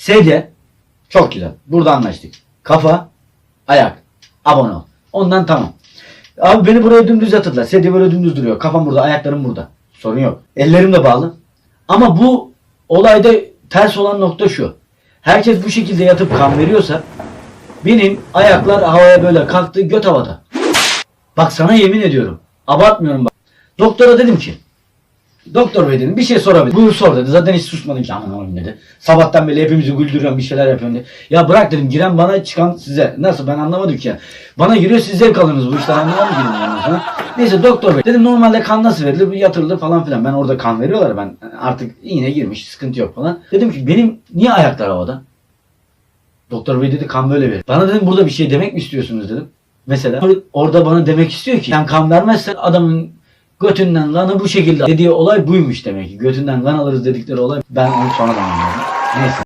Sedye çok güzel. Burada anlaştık. Kafa, ayak. Abone ol. Ondan tamam. Abi beni buraya dümdüz yatırdılar. Sedye böyle dümdüz duruyor. Kafam burada, ayaklarım burada. Sorun yok. Ellerim de bağlı. Ama bu olayda ters olan nokta şu. Herkes bu şekilde yatıp kan veriyorsa benim ayaklar havaya böyle kalktı göt havada. Bak sana yemin ediyorum. Abartmıyorum bak. Doktora dedim ki Doktor bey dedim bir şey sorabilir. Buyur sor dedi. Zaten hiç susmadım ki aman oğlum dedi. Sabahtan beri hepimizi güldürüyorum bir şeyler yapıyorum dedi. Ya bırak dedim giren bana çıkan size. Nasıl ben anlamadım ki. Bana giriyor siz zevk alınız bu işten anlamam ki yani. Neyse doktor bey dedim normalde kan nasıl verilir? Yatırılır falan filan. Ben orada kan veriyorlar ben artık iğne girmiş sıkıntı yok falan. Dedim ki benim niye ayaklar havada? Doktor bey dedi kan böyle verir. Bana dedim burada bir şey demek mi istiyorsunuz dedim. Mesela orada bana demek istiyor ki sen kan vermezsen adamın götünden kanı bu şekilde dediği olay buymuş demek ki. Götünden kan alırız dedikleri olay ben onu sonradan anladım. Neyse.